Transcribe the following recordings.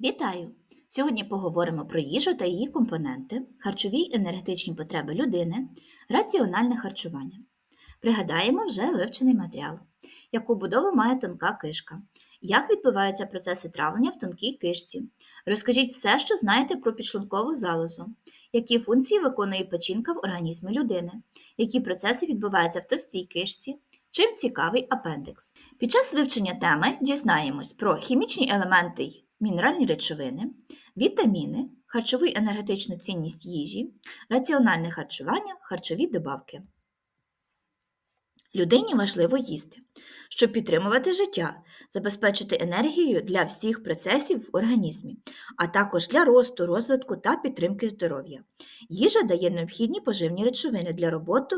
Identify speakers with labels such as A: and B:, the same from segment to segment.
A: Вітаю! Сьогодні поговоримо про їжу та її компоненти, харчові й енергетичні потреби людини, раціональне харчування. Пригадаємо вже вивчений матеріал, яку будову має тонка кишка, як відбуваються процеси травлення в тонкій кишці. Розкажіть все, що знаєте про підшлункову залозу, які функції виконує печінка в організмі людини, які процеси відбуваються в товстій кишці, чим цікавий апендикс. Під час вивчення теми дізнаємось про хімічні елементи мінеральні речовини, вітаміни, харчову й енергетичну цінність їжі, раціональне харчування, харчові добавки. Людині важливо їсти, щоб підтримувати життя, забезпечити енергію для всіх процесів в організмі, а також для росту, розвитку та підтримки здоров'я. Їжа дає необхідні поживні речовини для роботи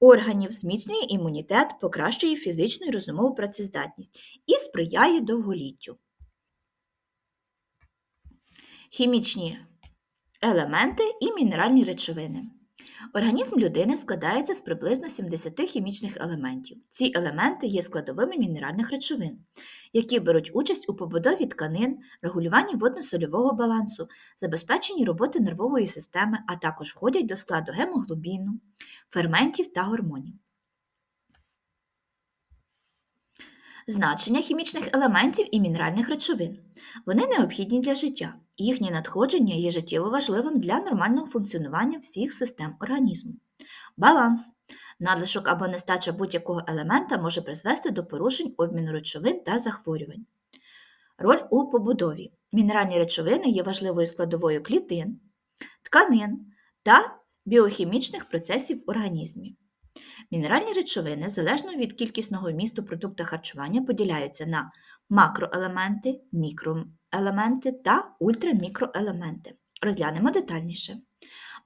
A: органів, зміцнює імунітет, покращує фізичну і розумову працездатність і сприяє довголіттю. Хімічні елементи і мінеральні речовини. Організм людини складається з приблизно 70 хімічних елементів. Ці елементи є складовими мінеральних речовин, які беруть участь у побудові тканин, регулюванні водно-сольового балансу, забезпеченні роботи нервової системи, а також входять до складу гемоглобіну, ферментів та гормонів. Значення хімічних елементів і мінеральних речовин. Вони необхідні для життя. Їхнє надходження є життєво важливим для нормального функціонування всіх систем організму. Баланс. Надлишок або нестача будь-якого елемента може призвести до порушень обміну речовин та захворювань. Роль у побудові. Мінеральні речовини є важливою складовою клітин, тканин та біохімічних процесів в організмі. Мінеральні речовини, залежно від кількісного вмісту продукту харчування, поділяються на макроелементи, мікроелементи та ультрамікроелементи. Розглянемо детальніше.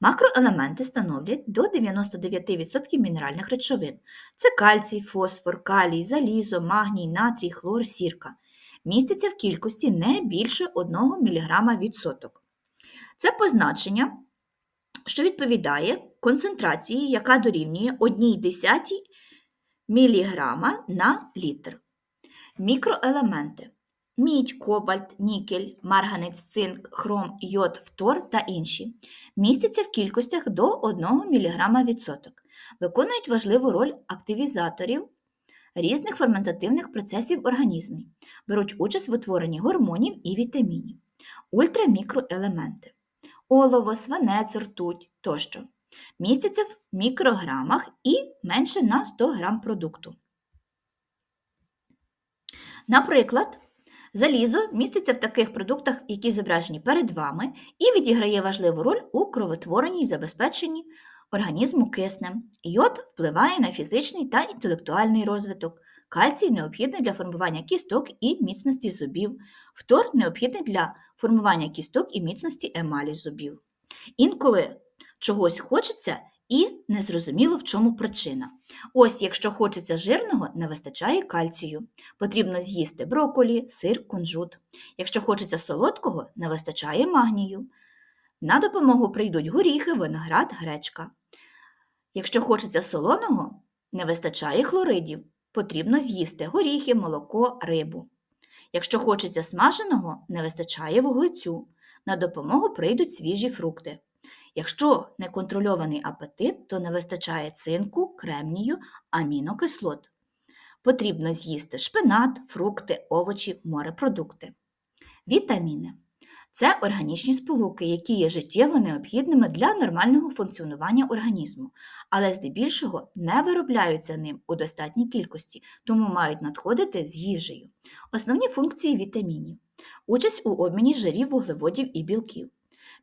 A: Макроелементи становлять до 99% мінеральних речовин. Це кальцій, фосфор, калій, залізо, магній, натрій, хлор, сірка. Містяться в кількості не більше 1 мг відсоток. Це позначення, що відповідає концентрації, яка дорівнює 1,1 мг на літр. Мікроелементи мідь, кобальт, нікель, марганець, цинк, хром, йод, фтор та інші містяться в кількостях до 1 мг відсоток, виконують важливу роль активізаторів різних ферментативних процесів в організмі, беруть участь в утворенні гормонів і вітамінів, ультрамікроелементи, олово, свинець, ртуть тощо містяться в мікрограмах і менше на 100 грам продукту. Наприклад, залізо міститься в таких продуктах, які зображені перед вами, і відіграє важливу роль у кровотворенні і забезпеченні організму киснем. Йод впливає на фізичний та інтелектуальний розвиток. Кальцій необхідний для формування кісток і міцності зубів, фтор необхідний для формування кісток і міцності емалі зубів. Інколи чогось хочеться і незрозуміло, в чому причина. Ось, якщо хочеться жирного, не вистачає кальцію. Потрібно з'їсти броколі, сир, кунжут. Якщо хочеться солодкого, не вистачає магнію. На допомогу прийдуть горіхи, виноград, гречка. Якщо хочеться солоного, не вистачає хлоридів. Потрібно з'їсти горіхи, молоко, рибу. Якщо хочеться смаженого, не вистачає вуглецю. На допомогу прийдуть свіжі фрукти. Якщо неконтрольований апетит, то не вистачає цинку, кремнію, амінокислот. Потрібно з'їсти шпинат, фрукти, овочі, морепродукти. Вітаміни це органічні сполуки, які є життєво необхідними для нормального функціонування організму, але здебільшого не виробляються ним у достатній кількості, тому мають надходити з їжею. Основні функції вітамінів участь у обміні жирів, вуглеводів і білків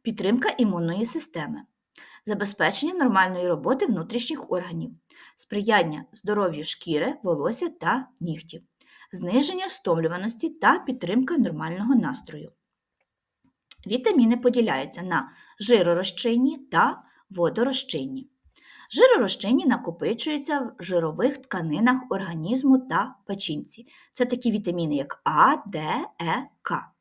A: підтримка імунної системи, забезпечення нормальної роботи внутрішніх органів, сприяння здоров'ю шкіри, волосся та нігтів, зниження стомлюваності та підтримка нормального настрою. Вітаміни поділяються на жиророзчинні та водорозчинні. Жиророзчинні накопичуються в жирових тканинах організму та печінці. Це такі вітаміни, як А, Д, Е, К.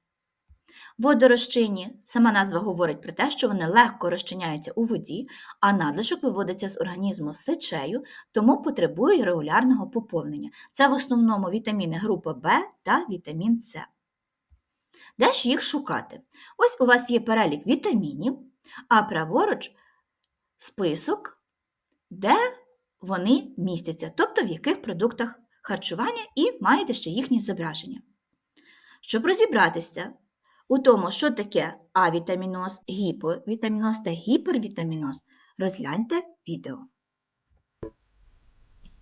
A: Водорозчинні сама назва говорить про те, що вони легко розчиняються у воді, а надлишок виводиться з організму сечею, тому потребують регулярного поповнення. Це в основному вітаміни групи В та вітамін С. Де ж їх шукати? Ось у вас є перелік вітамінів, а праворуч список, де вони містяться, тобто в яких продуктах харчування, і маєте ще їхні зображення. Щоб розібратися у тому, що таке авітаміноз, гіповітаміноз та гіпервітаміноз, розгляньте відео.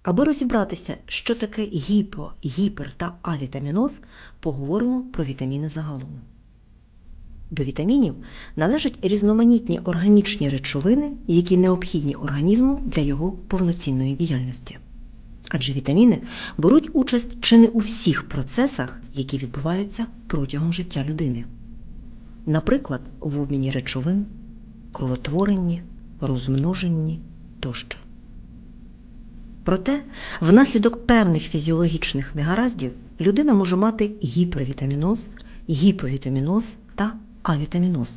B: Аби розібратися, що таке гіпо, гіпер та авітаміноз, поговоримо про вітаміни загалом. До вітамінів належать різноманітні органічні речовини, які необхідні організму для його повноцінної діяльності. Адже вітаміни беруть участь чи не у всіх процесах, які відбуваються протягом життя людини. Наприклад, в обміні речовин, кровотворенні, розмноженні тощо. Проте, внаслідок певних фізіологічних негараздів людина може мати гіпервітаміноз, гіповітаміноз та авітаміноз.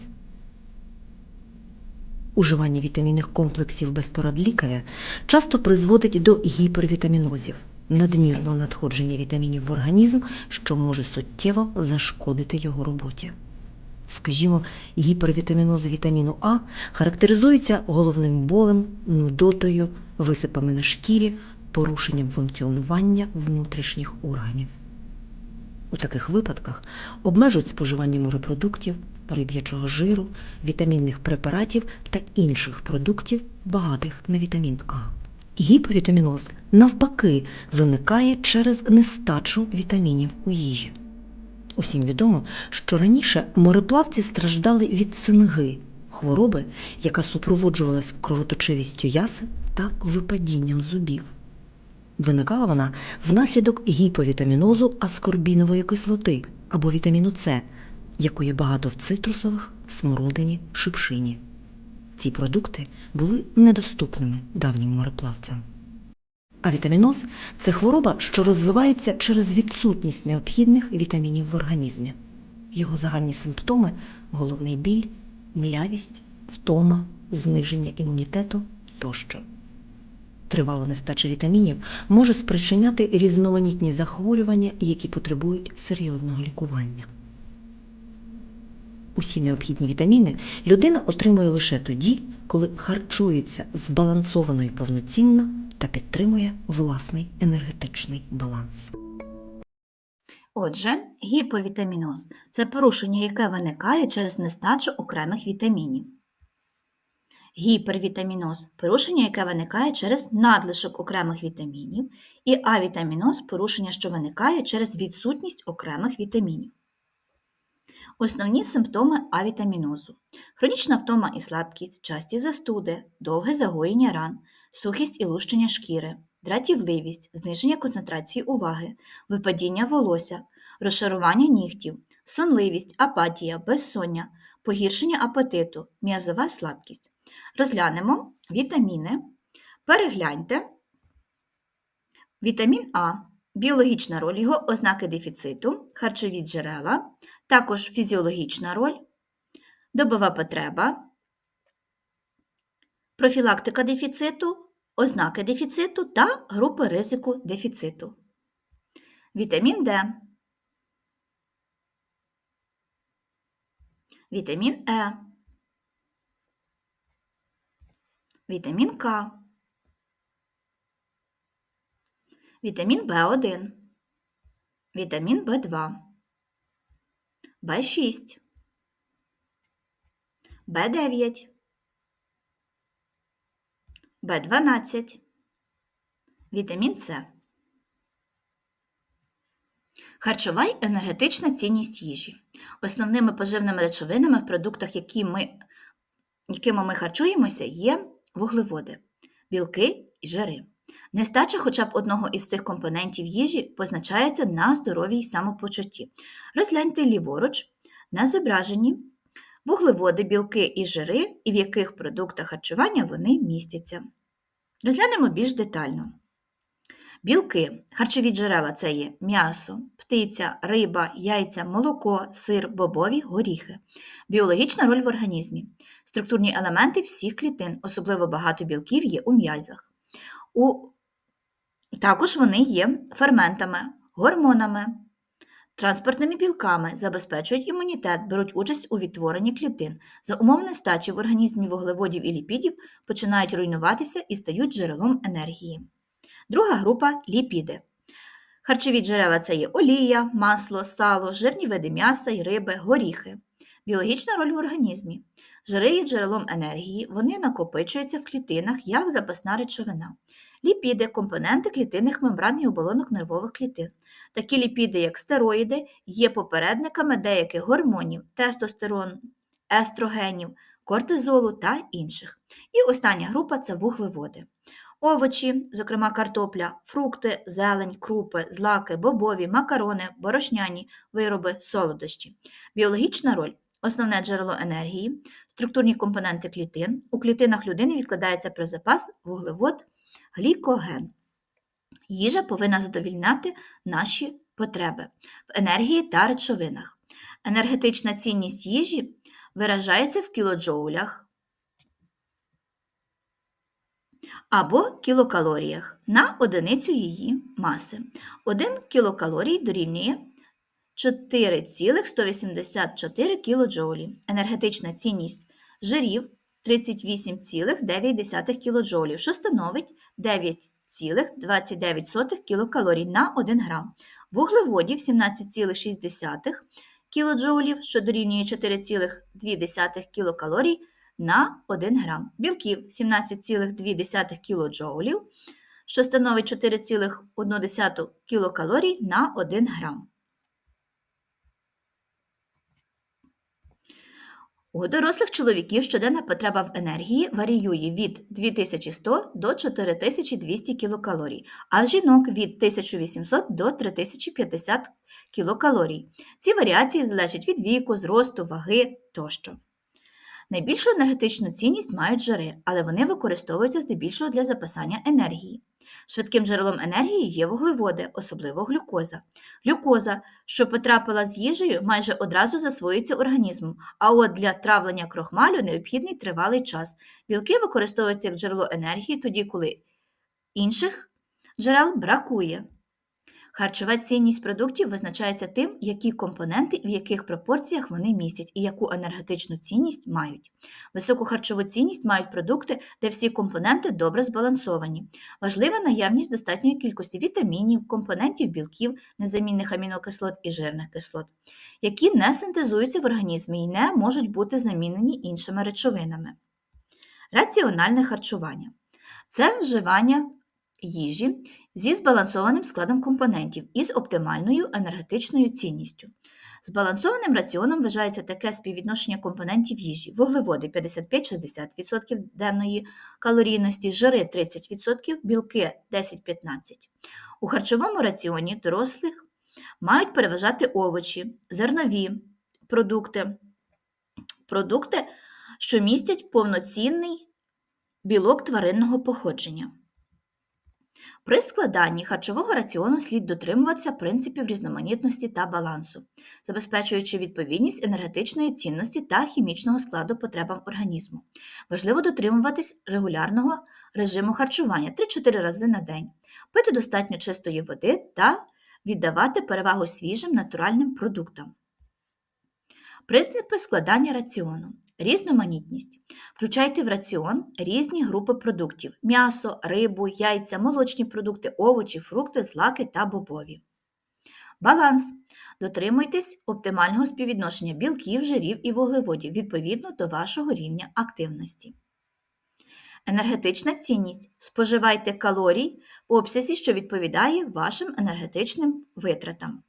B: Уживання вітамінних комплексів без порад лікаря часто призводить до гіпервітамінозів, надмірного надходження вітамінів в організм, що може суттєво зашкодити його роботі. Скажімо, гіпервітаміноз вітаміну А характеризується головним болем, нудотою, висипами на шкірі, порушенням функціонування внутрішніх органів. У таких випадках обмежують споживання морепродуктів, риб'ячого жиру, вітамінних препаратів та інших продуктів, багатих на вітамін А. Гіповітаміноз, навпаки, виникає через нестачу вітамінів у їжі. Усім відомо, що раніше мореплавці страждали від цинги, хвороби, яка супроводжувалась кровоточивістю ясен та випадінням зубів. Виникала вона внаслідок гіповітамінозу аскорбінової кислоти або вітаміну С, якої багато в цитрусових, смородині, шипшині. Ці продукти були недоступними давнім мореплавцям. А вітаміноз це хвороба, що розвивається через відсутність необхідних вітамінів в організмі. Його загальні симптоми головний біль, млявість, втома, зниження імунітету тощо. Тривала нестача вітамінів може спричиняти різноманітні захворювання, які потребують серйозного лікування. Усі необхідні вітаміни людина отримує лише тоді, коли харчується збалансовано і повноцінно та підтримує власний енергетичний баланс.
A: Отже, гіповітаміноз це порушення, яке виникає через нестачу окремих вітамінів. Гіпервітаміноз порушення, яке виникає через надлишок окремих вітамінів, і авітаміноз порушення, що виникає через відсутність окремих вітамінів. Основні симптоми авітамінозу хронічна втома і слабкість, часті застуди, довге загоєння ран, сухість і лущення шкіри, дратівливість, зниження концентрації уваги, випадіння волосся, розшарування нігтів, сонливість, апатія, безсоння, погіршення апетиту, м'язова слабкість. Розглянемо вітаміни. Перегляньте. Вітамін А. Біологічна роль його ознаки дефіциту, харчові джерела, також фізіологічна роль, добова потреба, профілактика дефіциту, ознаки дефіциту та групи ризику дефіциту. Вітамін Д. Вітамін Е. Вітамін К. Вітамін В1, вітамін В2, В6, В9, В12, вітамін С. Харчова й енергетична цінність їжі. Основними поживними речовинами в продуктах, які ми, якими ми харчуємося, є вуглеводи, білки і жири. Нестача хоча б одного із цих компонентів їжі позначається на здоров'ї й самопочутті. Розгляньте ліворуч на зображенні вуглеводи, білки і жири, і в яких продуктах харчування вони містяться. Розглянемо більш детально. Білки, харчові джерела це є м'ясо, птиця, риба, яйця, молоко, сир, бобові, горіхи. Біологічна роль в організмі. Структурні елементи всіх клітин, особливо багато білків є у м'язах. У... Також вони є ферментами, гормонами Транспортними білками забезпечують імунітет, беруть участь у відтворенні клітин. За умов нестачі в організмі вуглеводів і ліпідів починають руйнуватися і стають джерелом енергії. Друга група ліпіди. Харчові джерела це є олія, масло, сало, жирні види м'яса і риби, горіхи. Біологічна роль в організмі. Жири є джерелом енергії, вони накопичуються в клітинах як запасна речовина. Ліпіди компоненти клітинних мембран і оболонок нервових клітин. Такі ліпіди, як стероїди, є попередниками деяких гормонів, тестостерону, естрогенів, кортизолу та інших. І остання група це вуглеводи. Овочі, зокрема картопля, фрукти, зелень, крупи, злаки, бобові, макарони, борошняні вироби, солодощі. Біологічна роль основне джерело енергії, структурні компоненти клітин. У клітинах людини відкладається при запас вуглевод глікоген. Їжа повинна задовільняти наші потреби в енергії та речовинах. Енергетична цінність їжі виражається в кілоджоулях або кілокалоріях на одиницю її маси. 1 кілокалорій дорівнює 4,184 кілоджоулі. Енергетична цінність жирів 38,9 кілоджоулів, що становить 9,29 кілокалорій на 1 грам. Вуглеводів 17,6 кілоджоулів, що дорівнює 4,2 кілокалорій на 1 грам. Білків 17,2 кілоджоулів, що становить 4,1 кілокалорій на 1 грам. У дорослих чоловіків щоденна потреба в енергії варіює від 2100 до 4200 кілокалорій, а в жінок від 1800 до 3050 кілокалорій. Ці варіації залежать від віку, зросту, ваги тощо. Найбільшу енергетичну цінність мають жири, але вони використовуються здебільшого для запасання енергії. Швидким джерелом енергії є вуглеводи, особливо глюкоза. Глюкоза, що потрапила з їжею, майже одразу засвоюється організмом, а от для травлення крохмалю необхідний тривалий час. Білки використовуються як джерело енергії тоді, коли інших джерел бракує. Харчова цінність продуктів визначається тим, які компоненти в яких пропорціях вони містять і яку енергетичну цінність мають. Високу харчову цінність мають продукти, де всі компоненти добре збалансовані. Важлива наявність достатньої кількості вітамінів, компонентів білків, незамінних амінокислот і жирних кислот, які не синтезуються в організмі і не можуть бути замінені іншими речовинами. Раціональне харчування це вживання їжі зі збалансованим складом компонентів і з оптимальною енергетичною цінністю. Збалансованим раціоном вважається таке співвідношення компонентів їжі: вуглеводи 55-60% денної калорійності, жири 30%, білки 10-15%. У харчовому раціоні дорослих мають переважати овочі, зернові продукти, продукти, що містять повноцінний білок тваринного походження. При складанні харчового раціону слід дотримуватися принципів різноманітності та балансу, забезпечуючи відповідність енергетичної цінності та хімічного складу потребам організму. Важливо дотримуватись регулярного режиму харчування 3-4 рази на день, пити достатньо чистої води та віддавати перевагу свіжим натуральним продуктам. Принципи складання раціону. Різноманітність. Включайте в раціон різні групи продуктів: м'ясо, рибу, яйця, молочні продукти, овочі, фрукти, злаки та бобові. Баланс. Дотримуйтесь оптимального співвідношення білків, жирів і вуглеводів відповідно до вашого рівня активності. Енергетична цінність. Споживайте калорій в обсязі, що відповідає вашим енергетичним витратам.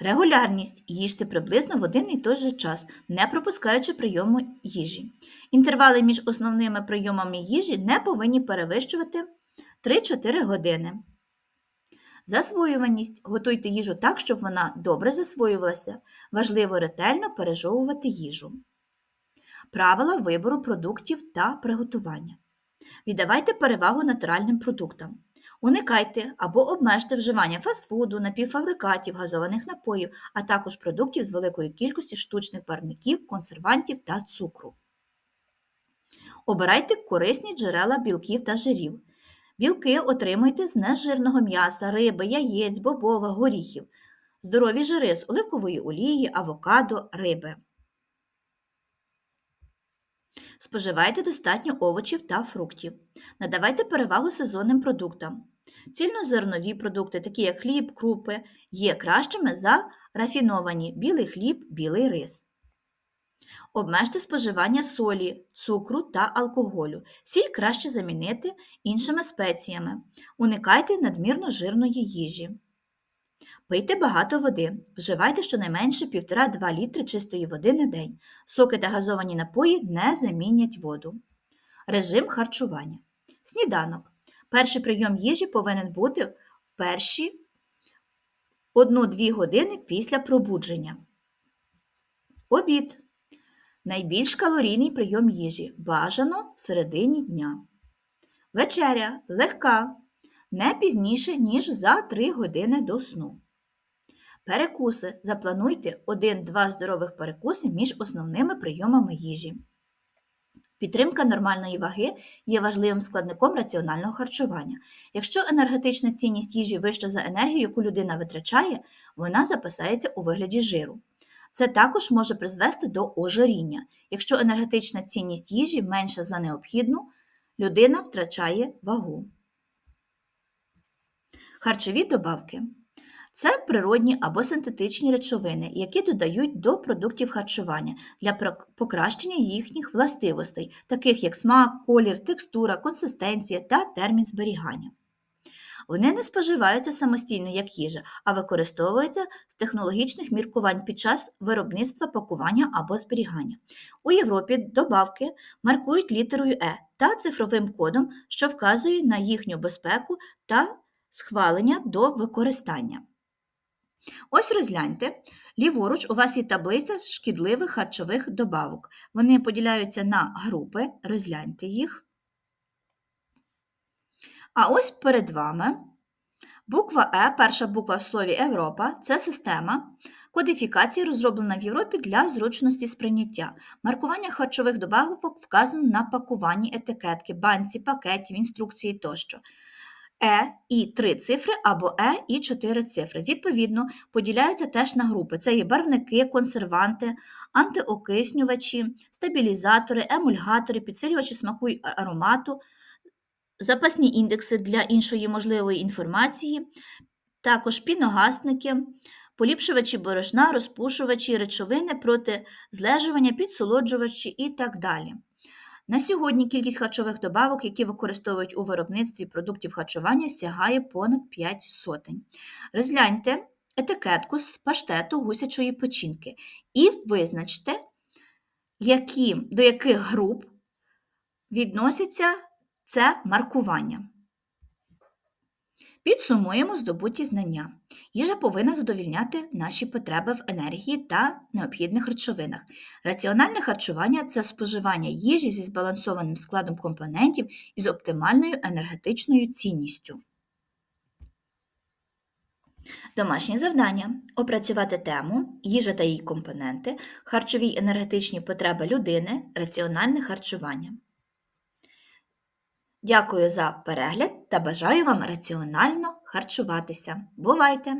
A: Регулярність їжте приблизно в один і той же час, не пропускаючи прийому їжі. Інтервали між основними прийомами їжі не повинні перевищувати 3-4 години. Засвоюваність. Готуйте їжу так, щоб вона добре засвоювалася. Важливо ретельно пережовувати їжу. Правила вибору продуктів та приготування. Віддавайте перевагу натуральним продуктам. Уникайте або обмежте вживання фастфуду, напівфабрикатів, газованих напоїв, а також продуктів з великою кількістю штучних барвників, консервантів та цукру. Обирайте корисні джерела білків та жирів. Білки отримуйте з нежирного м'яса, риби, яєць, бобових, горіхів. Здорові жири з оливкової олії, авокадо, риби. Споживайте достатньо овочів та фруктів. Надавайте перевагу сезонним продуктам. Цільнозернові продукти, такі як хліб, крупи, є кращими за рафіновані білий хліб, білий рис. Обмежте споживання солі, цукру та алкоголю. Сіль краще замінити іншими спеціями. Уникайте надмірно жирної їжі. Пийте багато води. Вживайте щонайменше 1,5-2 літри чистої води на день. Соки та газовані напої не замінять воду. Режим харчування. Сніданок. Перший прийом їжі повинен бути в перші 1-2 години після пробудження. Обід. Найбільш калорійний прийом їжі. Бажано в середині дня. Вечеря легка. Не пізніше, ніж за 3 години до сну. Перекуси. Заплануйте 1-2 здорових перекуси між основними прийомами їжі. Підтримка нормальної ваги є важливим складником раціонального харчування. Якщо енергетична цінність їжі вища за енергію, яку людина витрачає, вона записається у вигляді жиру. Це також може призвести до ожиріння. Якщо енергетична цінність їжі менша за необхідну, людина втрачає вагу. Харчові добавки це природні або синтетичні речовини, які додають до продуктів харчування для покращення їхніх властивостей, таких як смак, колір, текстура, консистенція та термін зберігання. Вони не споживаються самостійно як їжа, а використовуються з технологічних міркувань під час виробництва пакування або зберігання. У Європі добавки маркують літерою Е та цифровим кодом, що вказує на їхню безпеку та схвалення до використання. Ось розгляньте, ліворуч у вас є таблиця шкідливих харчових добавок. Вони поділяються на групи, розгляньте їх. А ось перед вами буква Е, перша буква в слові Європа це система кодифікації, розроблена в Європі для зручності сприйняття. Маркування харчових добавок вказано на пакуванні етикетки, банці, пакетів, інструкції тощо. Е і три цифри або Е і чотири цифри. Відповідно, поділяються теж на групи. Це є барвники, консерванти, антиокиснювачі, стабілізатори, емульгатори, підсилювачі смаку й аромату, запасні індекси для іншої можливої інформації, також піногасники, поліпшувачі борошна, розпушувачі, речовини проти злежування, підсолоджувачі і так далі. На сьогодні кількість харчових добавок, які використовують у виробництві продуктів харчування, сягає понад 5 сотень. Розгляньте етикетку з паштету гусячої печінки і визначте, які, до яких груп відноситься це маркування. Підсумуємо здобуті знання. Їжа повинна задовільняти наші потреби в енергії та необхідних речовинах. Раціональне харчування це споживання їжі зі збалансованим складом компонентів і з оптимальною енергетичною цінністю. Домашнє завдання опрацювати тему їжа та її компоненти, харчові й енергетичні потреби людини, раціональне харчування. Дякую за перегляд та бажаю вам раціонально харчуватися. Бувайте!